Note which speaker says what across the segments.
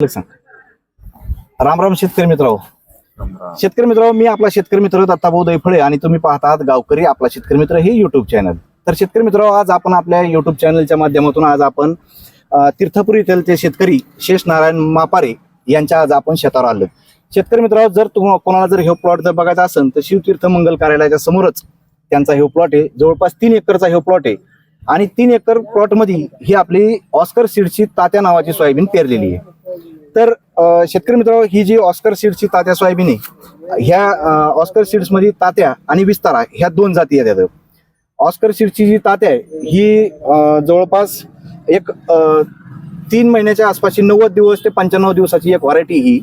Speaker 1: सांग. राम राम शेतकरी मित्र शेतकरी मित्र मी आपला शेतकरी मित्र दत्ताभाऊ दैफळे आणि तुम्ही पाहतात गावकरी आपला शेतकरी मित्र हे युट्यूब चॅनल तर शेतकरी मित्र आज आपण आपल्या युट्यूब चॅनलच्या माध्यमातून आज आपण तीर्थपुरी येथील शेतकरी शेष नारायण मापारे यांच्या आज आपण शेतावर आलो. शेतकरी मित्र जर तुम्हाला कोणाला जर हे प्लॉट जर बघायचा असेल तर शिवतीर्थ मंगल कार्यालयाच्या समोरच त्यांचा हे प्लॉट आहे. जवळपास तीन एकरचा हे प्लॉट आहे. आणि तीन एकर प्लॉटमध्ये ही आपली ऑस्कर सीडची तात्या नावाची सोयाबीन पेरलेली आहे. तर शेतकरी मित्र ही जी ऑस्कर सीड्सची तात्या सोयाबीन आहे ह्या ऑस्कर सीड्समध्ये तात्या आणि विस्तारा ह्या दोन जाती आहेत ऑस्कर सीड्सची जी तात्या आहे ही जवळपास एक तीन महिन्याच्या आसपासची नव्वद दिवस ते पंच्याण्णव दिवसाची एक व्हरायटी ही.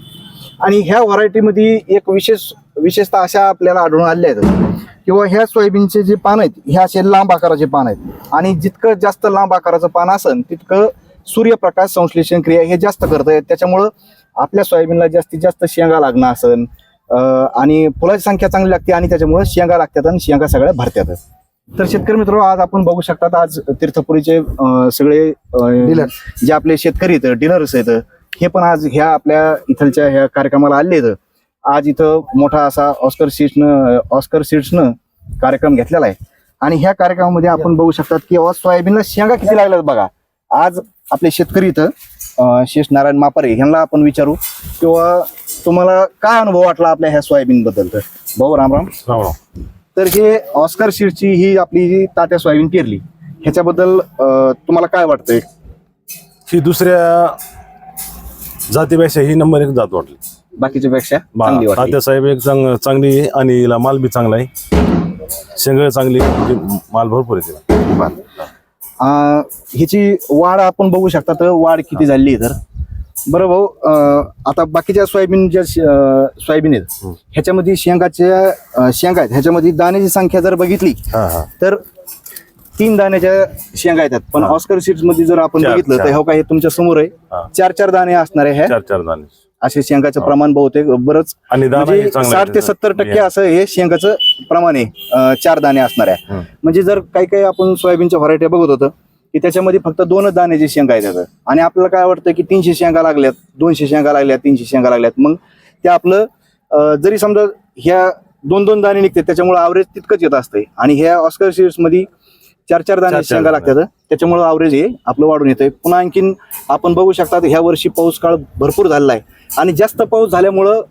Speaker 1: आणि ह्या व्हरायटीमध्ये एक विशेष विशेषतः अशा आपल्याला आढळून आलेल्या आहेत. किंवा ह्या सोयाबीनचे जे पान आहेत हे असे लांब आकाराचे पान आहेत. आणि जितकं जास्त लांब आकाराचं पान असेल तितकं सूर्यप्रकाश संश्लेषण क्रिया हे जास्त करत आहेत त्याच्यामुळं आपल्या सोयाबीनला जास्तीत जास्त शेंगा लागणं असन आणि फुलाची संख्या चांगली लागते आणि त्याच्यामुळं शेंगा लागतात आणि शेंगा सगळ्या भरतात. तर शेतकरी मित्र आज आपण बघू शकतात आज तीर्थपुरीचे सगळे. जे आपले शेतकरी आहेत डीलर्स आहेत हे पण आज ह्या आपल्या इथलच्या ह्या कार्यक्रमाला आले आहेत. आज इथं मोठा असा ऑस्कर सीट्सनं ऑस्कर सीट्सनं कार्यक्रम घेतलेला आहे. आणि ह्या कार्यक्रमामध्ये आपण बघू शकतात की सोयाबीनला शेंगा किती लागल्यात बघा. आज आपले शेतकरी इथं शेष नारायण मापारे ह्यांना आपण विचारू. किंवा तुम्हाला काय अनुभव वाटला आपल्या ह्या सोयाबीन बद्दल तर? भाऊ राम राम.
Speaker 2: राम राम.
Speaker 1: तर हे ऑस्कर सीडची ही आपली जी तात्या सोयाबीन पेरली ह्याच्याबद्दल अं, तुम्हाला काय वाटतंय?
Speaker 2: ही दुसऱ्या जातीपेक्षा ही नंबर एक जात वाटली.
Speaker 1: बाकीच्या पेक्षा चांगली वाटली.
Speaker 2: एक चांग चांगली आहे आणि हिला माल बी चांगला आहे. शेंगळ चांगली आहे, म्हणजे माल भरपूर आहे तिला.
Speaker 1: अं, ह्याची वाढ आपण बघू शकता तर वाढ किती झाली आहे तर बरं भाऊ अं, आता बाकीच्या सोयाबीन ज्या शे- अं, सोयाबीन आहेत. ह्याच्यामध्ये शेंगाच्या अं, शेंगा आहेत ह्याच्यामध्ये दाण्याची संख्या जर बघितली
Speaker 2: हा हा
Speaker 1: तर तीन दाण्याच्या शेंगा येतात पण. ऑस्कर सीड्समध्ये जर आपण
Speaker 2: चार,
Speaker 1: बघितलं तर
Speaker 2: चार.
Speaker 1: हो काय तुमच्यासमोर आहे. चार चार दाणे असणार आहे ह्या
Speaker 2: चार चार दाणे
Speaker 1: असे शेंगाचं
Speaker 2: हा.
Speaker 1: प्रमाण बहुतेक बरंच म्हणजे साठ ते सत्तर टक्के असं हे शेंगाचं प्रमाण आहे. चार दाणे असणार आहे. म्हणजे जर काही काही आपण सोयाबीनच्या व्हरायटी बघत होतो की त्याच्यामध्ये फक्त दोनच दाण्याची शेंगा आहेत त्याचं. आणि आपल्याला काय वाटतं की तीनशे शेंगा लागल्यात दोनशे शेंगा लागल्यात तीनशे शेंगा लागल्यात मग ते आपलं जरी समजा ह्या दोन दोन दाणे निघते त्याच्यामुळे आवरेज तितकंच येत असते आणि ह्या ऑस्कर सीड्समध्ये चार चार दाणे शेंगा. लागतात त्याच्यामुळे आवरेज हे आपलं वाढून येतंय. पुन्हा आणखीन आपण बघू शकतात ह्या वर्षी पाऊस काळ भरपूर झालेला आहे. आणि जास्त पाऊस झाल्यामुळं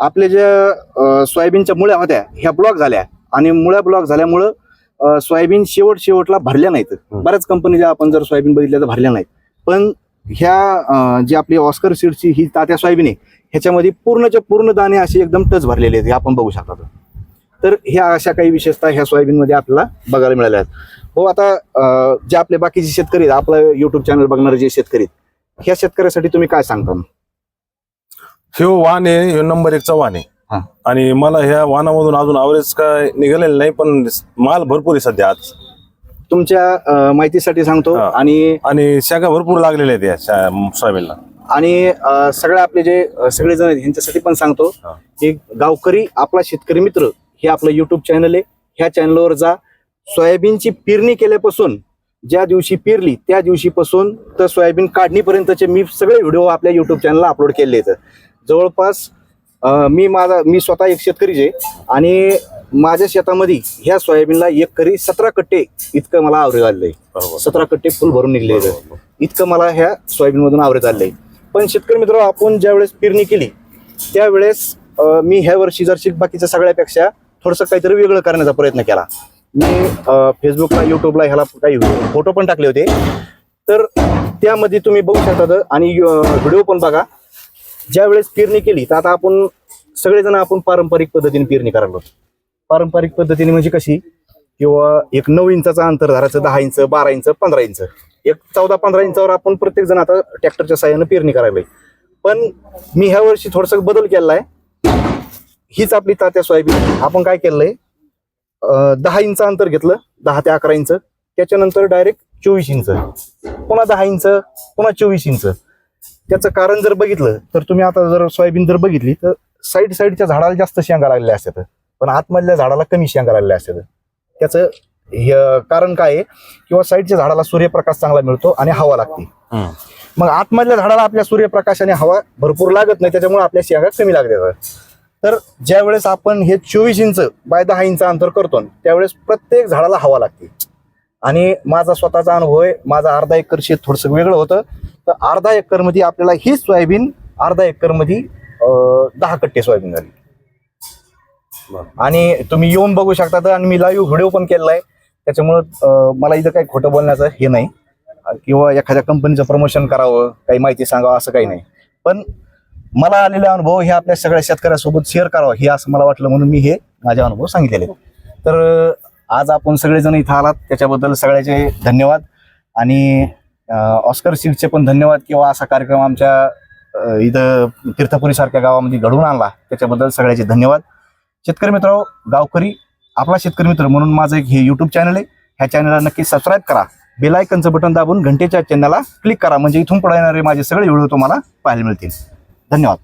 Speaker 1: आपल्या ज्या सोयाबीनच्या मुळ्या होत्या ह्या ब्लॉक झाल्या. आणि मुळ्या ब्लॉक झाल्यामुळं सोयाबीन शेवट शेवटला भरल्या नाहीत. बऱ्याच कंपनीच्या आपण जर सोयाबीन बघितल्या तर भरल्या नाहीत. पण ह्या जी आपली ऑस्कर सीडची ही तात्या सोयाबीन आहे ह्याच्यामध्ये पूर्णच्या पूर्ण दाणे असे एकदम टच भरलेले आहेत हे आपण बघू शकता. तर ह्या अशा काही विशेषता ह्या सोयाबीनमध्ये आपल्याला बघायला मिळाल्या आहेत. हो आता जे आपले बाकीचे शेतकरी आपलं युट्यूब चॅनल बघणारे जे शेतकरी ह्या शेतकऱ्यासाठी तुम्ही काय सांगता?
Speaker 2: ह्यो वाण आहे ह्यो नंबर एकचा वाण आहे
Speaker 1: हा.
Speaker 2: आणि मला ह्या वाणामधून अजून आवरेज काय निघालेलं नाही पण माल भरपूर आहे सध्या आज
Speaker 1: तुमच्या अं, माहितीसाठी सांगतो
Speaker 2: हा.
Speaker 1: आणि
Speaker 2: आणि शेंगा भरपूर लागलेल्या आहेत या शा- सोयाबीनला
Speaker 1: आणि अं, सगळे आपले जे सगळे जण आहेत ह्यांच्यासाठी पण सांगतो
Speaker 2: हा.
Speaker 1: की गावकरी आपला शेतकरी मित्र हे आपलं युट्यूब चॅनल आहे ह्या चॅनलवर जा सोयाबीनची पेरणी केल्यापासून ज्या दिवशी पेरली त्या दिवशीपासून तर सोयाबीन काढणीपर्यंतचे मी सगळे व्हिडिओ आपल्या युट्यूब चॅनलला अपलोड केले आहेत जवळपास मी माझा मी स्वतः एक शेतकरीच आहे आणि माझ्या शेतामध्ये ह्या सोयाबीनला एक करी सतरा कट्टे इतकं मला आवरेज आलेलं आहे. सतरा कट्टे फुल भरून निघले. इतकं मला ह्या सोयाबीन मधून आवरेज आलेलं आहे पण शेतकरी मित्र आपण ज्या वेळेस पेरणी केली त्यावेळेस मी ह्या वर्षी जर बाकीच्या सगळ्यापेक्षा थोडंसं काहीतरी वेगळं करण्याचा प्रयत्न केला. मी फेसबुकला युट्यूबला ह्याला काही फोटो पण टाकले होते. तर त्यामध्ये तुम्ही बघू शकता आणि व्हिडिओ पण बघा. ज्या वेळेस पेरणी केली तर आता आपण सगळेजण आपण पारंपरिक पद्धतीने पेरणी करायला पारंपरिक पद्धतीने म्हणजे कशी? किंवा एक नऊ इंचाचा अंतरधाराचं दहा इंच बारा इंच पंधरा इंच. एक चौदा पंधरा इंचावर आपण प्रत्येक जण आता ट्रॅक्टरच्या साह्यानं पेरणी करायला पण मी ह्या वर्षी थोडासा बदल केलेला आहे. हीच आपली तात्या सोयाबीन आपण काय केलंय? दहा इंच अंतर घेतलं दहा ते अकरा इंच. त्याच्यानंतर डायरेक्ट चोवीस इंच. पुन्हा दहा इंच पुन्हा चोवीस इंच. त्याचं कारण जर बघितलं तर तुम्ही आता जर सोयाबीन जर बघितली तर साईड साईडच्या झाडाला जास्त शेंगा लागलेल्या असतात. पण आतमधल्या झाडाला कमी शेंगा लागलेल्या असतात. त्याचं हे कारण काय आहे? किंवा साईडच्या झाडाला सूर्यप्रकाश चांगला मिळतो आणि हवा लागते. मग आतमधल्या झाडाला आपल्या सूर्यप्रकाशाने हवा भरपूर लागत नाही त्याच्यामुळे आपल्या शेंगा कमी लागतात. तर ज्या वेळेस आपण हे चोवीस इंच बाय दहा इंच अंतर करतो त्यावेळेस प्रत्येक झाडाला हवा लागते. आणि माझा स्वतःचा अनुभव आहे माझा अर्धा एकर शेत थोडंसं वेगळं होतं. तर अर्धा एकरमध्ये आपल्याला हीच सोयाबीन अर्धा एकरमध्ये दहा कट्टे सोयाबीन झाली. आणि तुम्ही येऊन बघू शकता तर आणि मी लाईव्ह व्हिडिओ पण केलेला आहे. त्याच्यामुळं मला इथं काही खोटं बोलण्याचं हे नाही. किंवा एखाद्या कंपनीचं प्रमोशन करावं काही माहिती सांगावं असं काही नाही. पण मला आलेले अनुभव हे आपल्या सगळ्या शेतकऱ्यासोबत शेअर करावं हे असं मला वाटलं म्हणून मी हे माझे अनुभव सांगितलेले. तर आज आपण सगळेजण इथं आलात त्याच्याबद्दल सगळ्याचे धन्यवाद. आणि ऑस्कर सीटचे पण धन्यवाद किंवा असा कार्यक्रम आमच्या इथं तीर्थपुरीसारख्या गावामध्ये घडवून आणला त्याच्याबद्दल सगळ्याचे धन्यवाद. शेतकरी मित्र गावकरी आपला शेतकरी मित्र म्हणून माझं एक हे यूट्यूब चॅनल आहे. ह्या चॅनलला नक्की सबस्क्राईब करा. बेलायकनचं बटन दाबून घंटेच्या चॅनलला क्लिक करा. म्हणजे इथून पुढे येणारे माझे सगळे व्हिडिओ तुम्हाला पाहायला मिळतील. धन्यवाद.